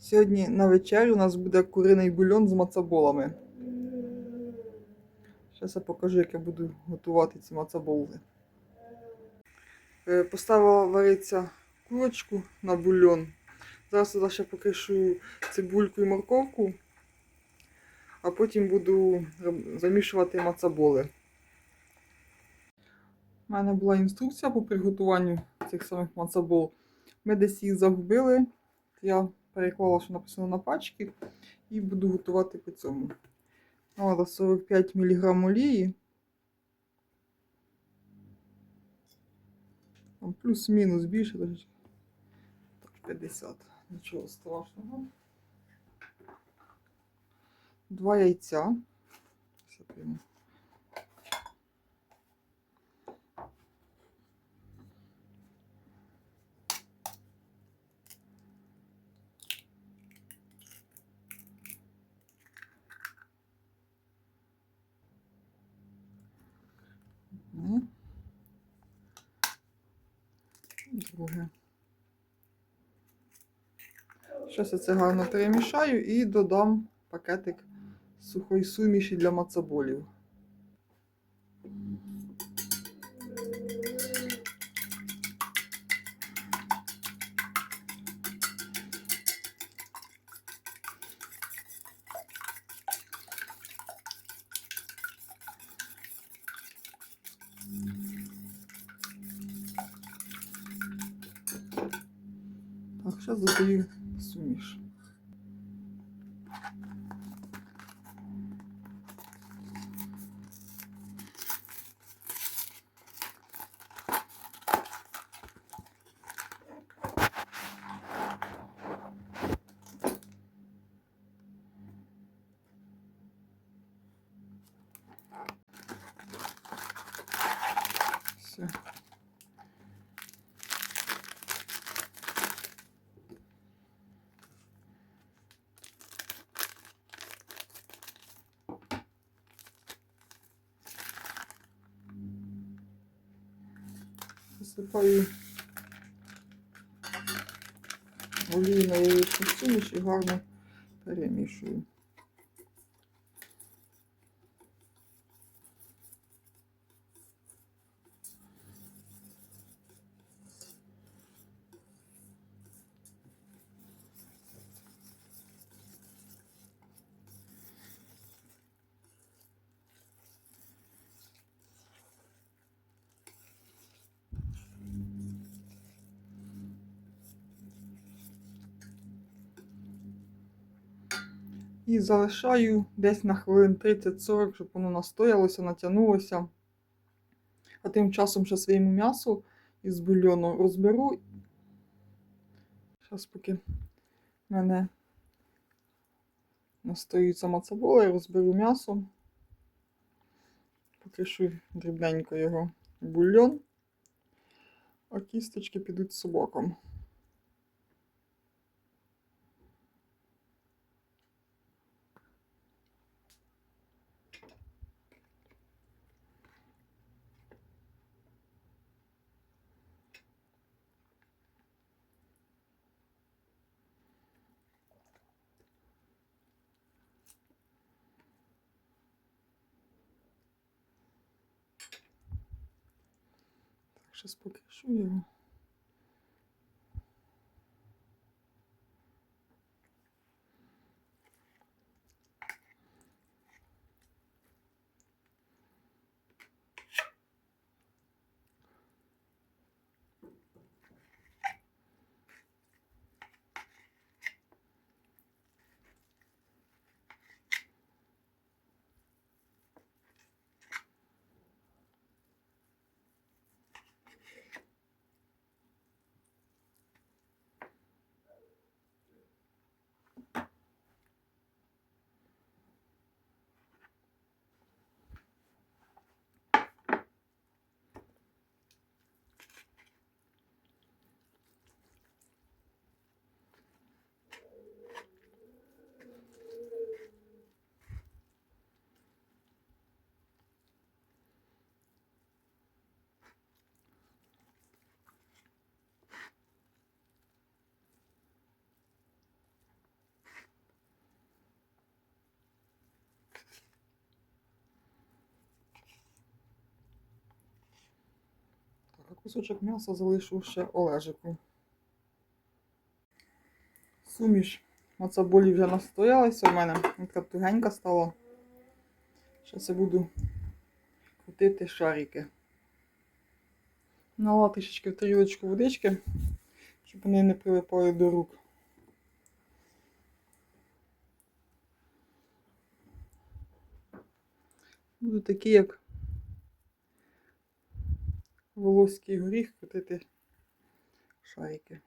Сьогодні на вечерю у нас буде куриний бульон з мацаболами. Зараз я покажу, як я буду готувати ці мацаболи. Е, Поставила варитися курочку на бульон. Зараз туди ще покришу цибульку і морковку, а потім буду замішувати мацаболи. У мене була інструкція по приготуванню цих самих мацабол. Ми десь їх загубили. Я переклала, що написано на пачки, і буду готувати по цьому. Надо 45 мг олії. Плюс-мінус більше, так 50. Нічого страшного. Два яйця. Друге. Зараз я це гарно перемішаю і додам пакетик сухої суміші для мацаболів. Зараз додаю суміш. На яєчну суміш і гарно перемішую. І залишаю десь на хвилин 30-40, щоб воно настоялося, натягнулося. А тим часом ще своєму м'ясу із бульйону розберу. Зараз поки в мене настоюється мацабола, я розберу м'ясо. Покришу дрібненько його в бульйон, а кісточки підуть собакам. Так, зараз покришу кусочок м'яса залишу ще Олежику. Суміш мацаболі вже настоялася в мене. Така тугенька стала. Зараз я буду крутити шарики. Налила трішечки в тарілочку водички, щоб вони не прилипали до рук. Буду такі, як волоський горіх, крутити шарики.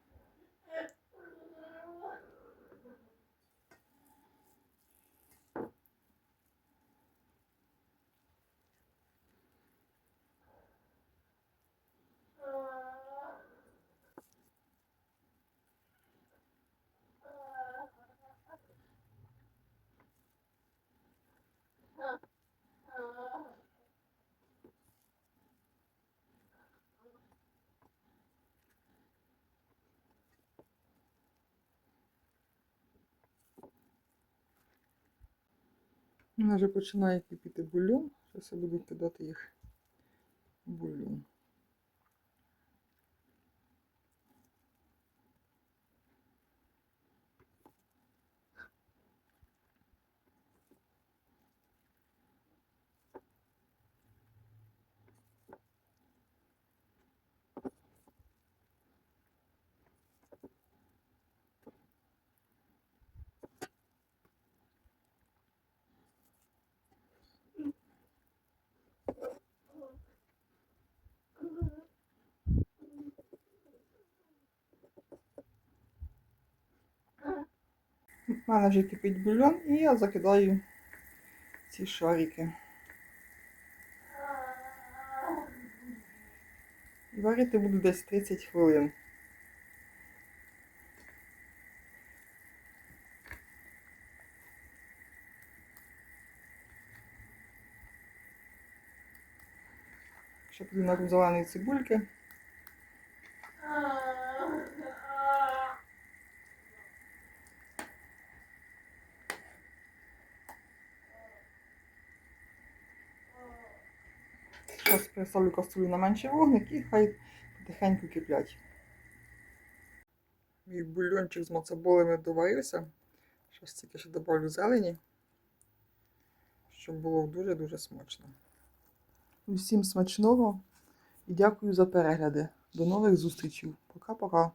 Мене вже починає кипіти бульон. Зараз я буду кидати їх в бульон. У мене вже кипить бульон і я закидаю ці шарики. І Варити буду десь 30 хвилин. Ще туди нару зеленої цибульки. Зараз переставлю каструлю на менший вогник і хай потихеньку киплять. Мій бульончик з моцаболами доварився. Зараз тільки ще добавлю зелені, щоб було дуже-дуже смачно. Усім смачного і дякую за перегляди. До нових зустрічей. Пока-пока.